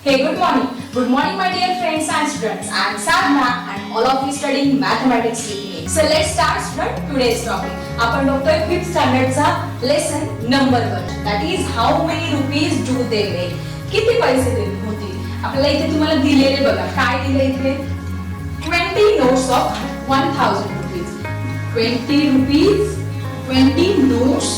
Hey, good morning. Good morning, my dear friends and students. I am Sadhna and all of you studying mathematics with me. So let's start student today's topic. आपण बघतोय fifth स्टँडर्डचा lesson number one that is how many rupees do they make किती पैसे दे होतील आपल्याला इथे तुम्हाला दिलेले बघा काय दिले इथे twenty notes of one thousand rupees twenty rupees twenty notes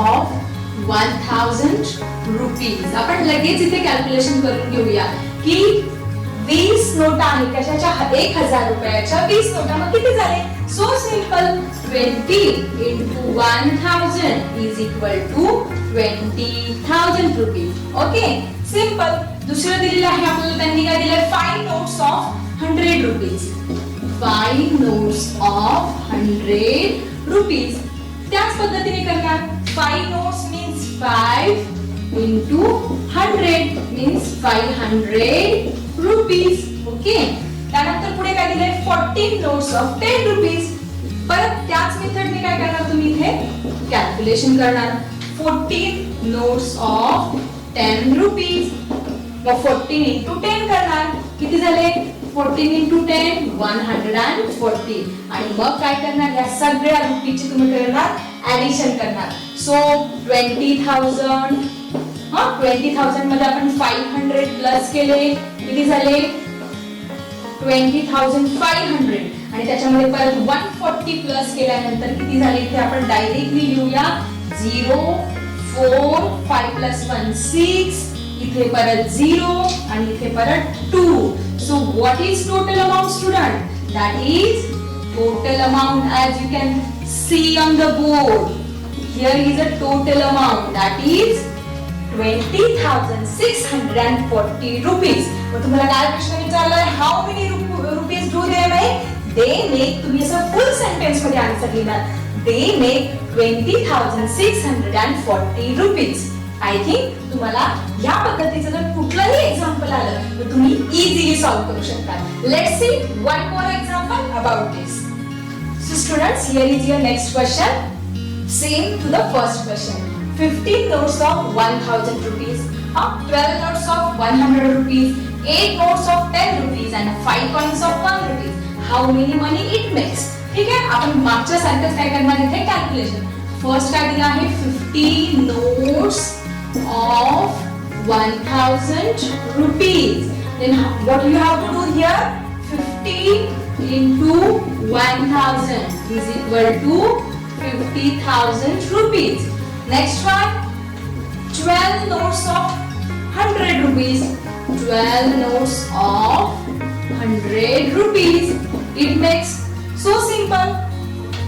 of one thousand rupees आपण लगेच इथे कॅल्क्युलेशन करून घेऊया की वीस नोटा आहेत कशाच्या एक हजार रुपयाच्या वीस नोटा मग किती झाले? So simple twenty into one thousand is equal to twenty thousand rupees okay simple दुसरं दिलेलं आहे आपल्याला त्यांनी काय दिलं five notes of hundred rupees five notes of hundred rupees त्याच पद्धतीने करणार फाईव्ह नोट्स मी 5 into 100 means 500 rupees. ओके त्यानंतर पुढे काय दिले 14 नोट्स ऑफ 10 रुपीज परत त्याच मेथडने काय करणार तुम्ही इथे? कॅल्क्युलेशन करणार. 14 नोट्स ऑफ 10 रुपीज मग 14 इंटू 10 करणार. किती झाले? 14 इंटू 10 140 आणि मग काय करणार? या सगळ्या रुपीची तुम्ही करणार ऍडिशन करणार. सो ट्वेंटी थाउजंड हा ट्वेंटी थाउजंडमध्ये आपण फाईव्ह हंड्रेड प्लस केले. किती झाले? ट्वेंटी थाउजंड फाईव्ह हंड्रेड आणि त्याच्यामध्ये परत वन फोर्टी प्लस केल्यानंतर किती झाले? इथे आपण डायरेक्टली लिहूया. Zero four five plus one six इथे परत झिरो आणि इथे परत two so what is total amount student that is total amount as you can see on the board here is a total amount that is twenty thousand six hundred and forty rupees मग तुम्हाला काय प्रश्न विचारलाय? How many rupees do they make they make तुम्ही असं full सेंटेन्समध्ये answer लिहिणार. They make twenty thousand six hundred and forty rupees I think तुम्हाला या पद्धतीचं जर कुठलंही एक्झाम्पल आलं तर तुम्ही इझिली सॉल्व्ह करू शकता. Let's see one more example about this so students here is your next question Same to the first question. 15 notes of 1000 rupees, uh, 12 notes of 100 rupees, 8 notes of 10 rupees and 5 coins of 1 rupees. How many money it makes? ठीक आहे आपण मागच्या सारखंच काय करणार इथे calculation first काय दिलं आहे fifty notes of one thousand rupees then what you have to do here fifty into 1000 is equal to 50,000 rupees. Next one, 12 notes of 100 rupees. 12 notes of 100 rupees. It makes so simple.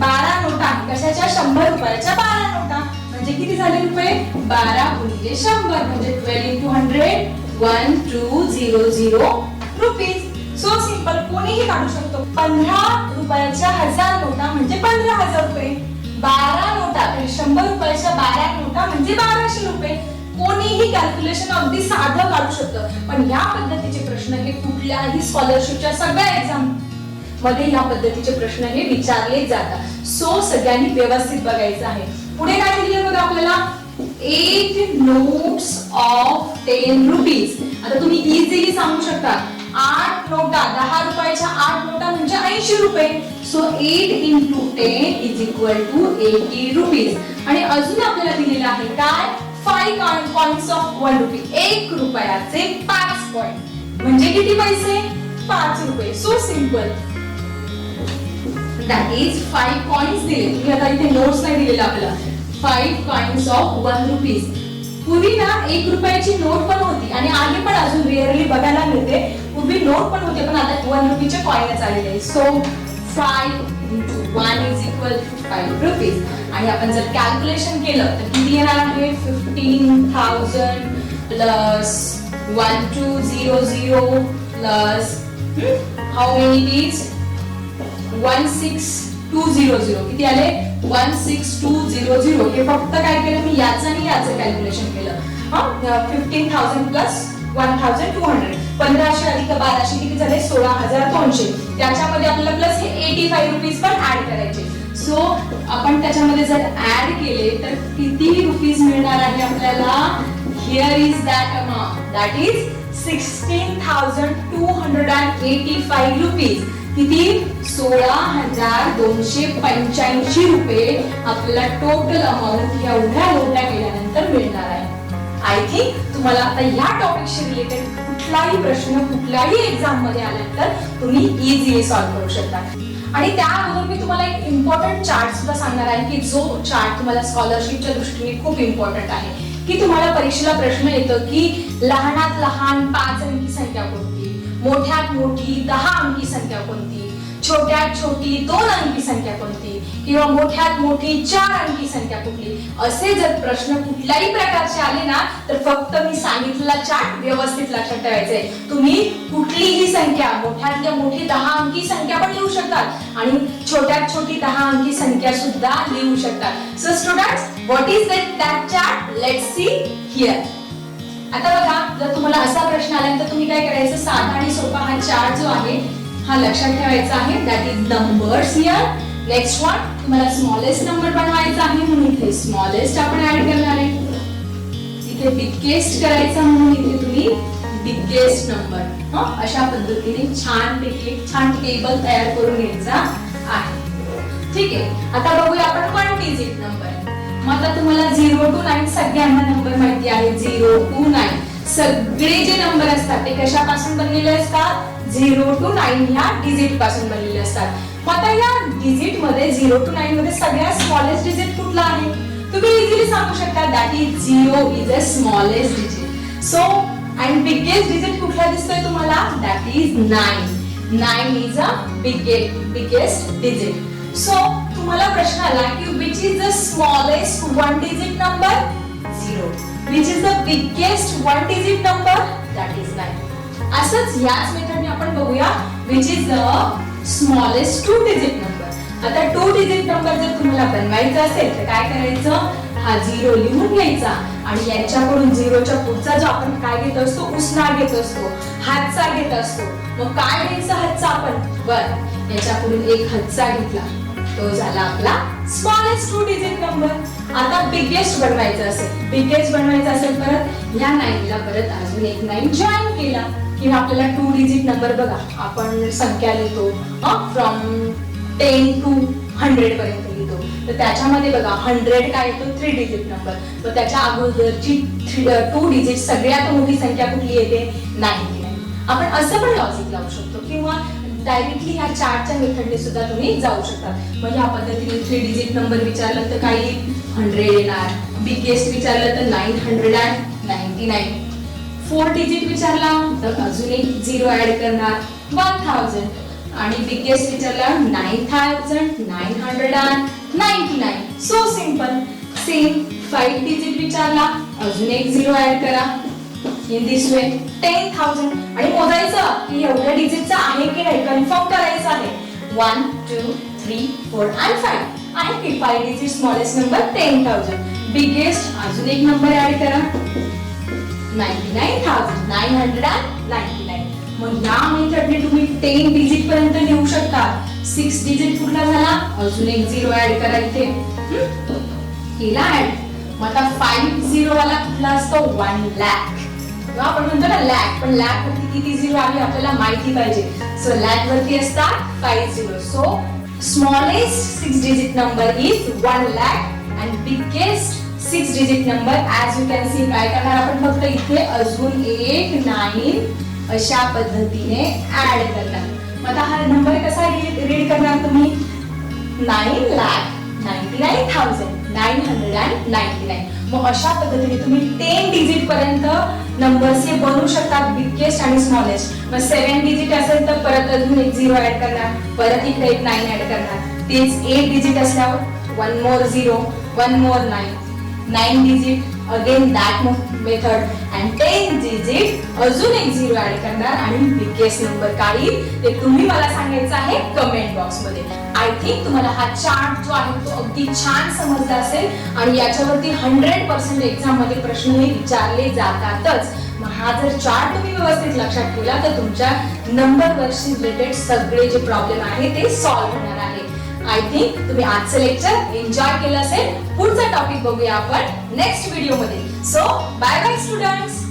12 नोटा कशाच्या शंभर रुपयाच्या 12 नोटा म्हणजे किती झाले रुपये 12 गुणिले शंभर म्हणजे 12 into 100 1200 रुपीज सो सिंपल कोणीही काढू शकतो 15 रुपयाच्या हजार नोटा म्हणजे 15 शंभर रुपयाच्या बारा नोटा म्हणजे बाराशे रुपये. कोणीही कॅल्क्युलेशन अगदी साधं काढू शकतं. पण या पद्धतीचे प्रश्न हे कुठल्याही स्कॉलरशिपच्या सगळ्या एक्झाममध्ये या पद्धतीचे प्रश्न हे विचारले जातात. सो सगळ्यांनी व्यवस्थित बघायचं आहे. पुढे काय दिले बघा आपल्याला? Eight notes of ten rupees आता तुम्ही इझिली सांगू शकता. आठ नोटा दहा रुपयाच्या आठ नोटा म्हणजे ऐंशी रुपये. So eight into ten is equal to eighty rupees आणि अजून आपल्याला दिलेलं आहे काय? Five coins of one rupee एक रुपयाचे पाच पॉइंट म्हणजे किती पैसे? पाच रुपये. So simple that is five coins दिले. तुम्ही आता इथे नोट्स नाही दिलेला आपल्याला. Five coins of one rupees पूर्वी ना एक रुपयाची नोट पण होती. आणि आधी पण अजून रिअरली बघायला मिळते. पूर्वी नोट पण होते पण आता वन रुपीचे कॉइनच आलेले आहे. So five into one is equal to five rupees आणि आपण जर कॅल्क्युलेशन केलं तर किती येणार आहे? Fifteen thousand plus one two zero zero plus how many these one six two zero zero किती आले? One six two zero zero हे फक्त काय केलं? मी याचं आणि याचं कॅल्क्युलेशन केलं. हा? Fifteen thousand plus one thousand two hundred पंधराशे अधिक बाराशे किती झाले? सोळा हजार दोनशे. त्याच्यामध्ये आपल्याला प्लस हे एटी फाईव्ह रुपीज पण ऍड करायचे. सो आपण त्याच्यामध्ये जर ऍड केले तर किती रुपीज मिळणार आहे आपल्याला? Here is that amount that is sixteen thousand two hundred and eighty five rupees किती? सोळा हजार दोनशे पंच्याऐंशी रुपये आपल्याला टोटल अमाऊंट एवढ्या एवढ्या केल्यानंतर मिळणार आहे. आय थिंक तुम्हाला आता ह्या टॉपिकशी रिलेटेड कुठलाही प्रश्न कुठल्याही एक्झाममध्ये आल्यानंतर तुम्ही इझिली सॉल्व्ह करू शकता. आणि त्या अगोदर मी तुम्हाला एक इम्पॉर्टंट चार्ट सुद्धा सांगणार आहे की जो चार्ट तुम्हाला स्कॉलरशिपच्या दृष्टीने खूप इम्पॉर्टंट आहे. की तुम्हाला परीक्षेला प्रश्न येतो की लहानात लहान पाच अंकी संख्या कोणती? मोठ्यात मोठी दहा अंकी संख्या कोणती? छोट्यात छोटी दोन अंकी संख्या कोणती? किंवा मोठ्यात मोठी चार अंकी संख्या कुठली? असे जर प्रश्न कुठल्याही प्रकारचे आले ना तर फक्त मी सांगितलेला चार्ट व्यवस्थित लक्षात ठेवायचंय. तुम्ही कुठलीही संख्या मोठ्यातल्या मोठी दहा अंकी संख्या पण लिहू शकतात आणि छोट्यात छोटी दहा अंकी संख्या सुद्धा लिहू शकतात. So student what is that chart let see here आता बघा जर तुम्हाला असा प्रश्न आला तर तुम्ही काय करायचं? साधा आणि सोपा हा चार्ट जो आहे हा लक्षात ठेवायचा आहे. That is numbers here next one तुम्हाला स्मॉलेस्ट नंबर बनवायचा आहे म्हणून इथे स्मॉलेस्ट आपण ऍड करणार आहे. इथे बिगेस्ट करायचा म्हणून इथे तुम्ही बिगेस्ट नंबर अशा पद्धतीने छान पैकी छान टेबल तयार करून घ्यायचा आहे. ठीक आहे. आता बघूया आपण वन डिजिट नंबर मग आता तुम्हाला झिरो टू नाईन सगळ्यांना नंबर माहिती आहे. झिरो टू नाईन सगळे जे नंबर असतात ते कशापासून बनलेले असतात? झिरो टू नाईन ह्या डिजिटपासून बनलेले असतात. मग आता या डिजिटमध्ये झिरो टू नाईन मध्ये सगळ्यात स्मॉलेस्ट डिजिट कुठला आहे? तुम्ही इझिली सांगू शकता that is zero is a smallest digit so and biggest digit कुठला दिसतोय तुम्हाला? That is nine nine is a biggest biggest digit so तुम्हाला प्रश्न आला की which is the smallest one digit number zero which is the biggest one digit number that is nine असंच याच मेथडने आपण बघूया which is the smallest two digit number आता टू डिजिट नंबर जर तुम्हाला बनवायचा असेल तर काय करायचं? हा झिरो लिहून घ्यायचा. आणि यांच्याकडून झिरोच्या पुढचा जो आपण काय घेत असतो? उसना घेत असतो. हातचा घेत असतो. मग काय घ्यायचा हातचा आपण? वन याच्याकडून एक हातचा घेतला. तो झाला आपला स्मॉलेस्ट टू डिजिट नंबर आता बिगेस्ट बनवायचं असेल. बिगेस्ट बनवायचं असेल परत या नाईनला परत अजून एक नाईन जॉईन केला. किंवा आपल्याला टू डिजिट नंबर बघा. आपण संख्या लिहितो फ्रॉम टेन टू हंड्रेड पर्यंत लिहितो. तर त्याच्यामध्ये बघा हंड्रेड काय येतो? थ्री डिजिट नंबर तर त्याच्या अगोदरची टू डिजिट सगळ्यात मोठी संख्या कुठली येते? नाईन आपण असं पण लॉजिक लावू शकतो. किंवा डायरेक्टली ह्या चार्टच्या मेथडने सुद्धा तुम्ही जाऊ शकता. म्हणजे ह्या पद्धतीने थ्री डिजिट नंबर विचारलं तर काही हंड्रेड येणार. बिगेस्ट विचारलं तर nine hundred and ninety nine four digit विचारला तर अजून एक झिरो ऍड करणार. वन थाउजंड आणि बिगेस्ट विचारला nine thousand nine hundred and ninety nine so simple same five digit विचारला. अजून एक झिरो ऍड करा. In this way ten thousand आणि मोजायचं की एवढ्या डिजिटचं आहे की नाही कन्फर्म करायचं आहे. One two three four and five आणि की five digit smallest number ten thousand biggest अजून एक नंबर ऍड करा. Ninety nine thousand nine hundred and ninety nine मग या मेथडने तुम्ही टेन डिजिट पर्यंत नेऊ शकता. सिक्स डिजिट कुठला झाला? अजून एक झिरो ऍड करा इथे. केला ऍड मग आता फाईव्ह झिरो वाला कुठला असतो? वन लॅक किंवा आपण म्हणतो ना लॅक पण लॅक वरती किती झिरो आली आपल्याला माहिती पाहिजे. सो लॅक वरती असतात five zero so smallest six digit number is one lakh and biggest six digit number as you can see काय करणार आपण फक्त इथे अजून एक नाईन अशा पद्धतीने ऍड करणार. मग आता हा नंबर कसा रीड करणार तुम्ही? Nine lakh ninety nine thousand nine hundred and ninety nine मग अशा पद्धतीने तुम्ही टेन डिजिट पर्यंत नंबर्स हे बनवू शकतात बिगेस्ट आणि स्मॉलेस्ट मग सेवन डिजिट असेल तर परत अजून एक झिरो ऍड करणार परत इकडे एक नाईन ऍड करणार. तेच एट डिजिट असल्यावर one more zero one more nine nine digit again that method and ten digit अजून एक झिरो ऍड करणार आणि बिगेस्ट नंबर काही. ते तुम्ही मला सांगायचं आहे कमेंट बॉक्समध्ये. आय थिंक तुम्हाला हा चार्ट जो आहे तो अगदी छान समजला असेल. आणि याच्यावरती हंड्रेड पर्सेंट एक्झाममध्ये प्रश्न हे विचारले जातातच. मग हा जर चार्ट तुम्ही व्यवस्थित लक्षात ठेवला तर तुमच्या नंबर वर्षी रिलेटेड सगळे जे प्रॉब्लेम आहे ते सॉल्व्ह होणार आहे. आय थिंक तुम्ही आजचं लेक्चर एन्जॉय केलं असेल. पुढचा टॉपिक बघूया आपण नेक्स्ट व्हिडिओमध्ये. So bye bye students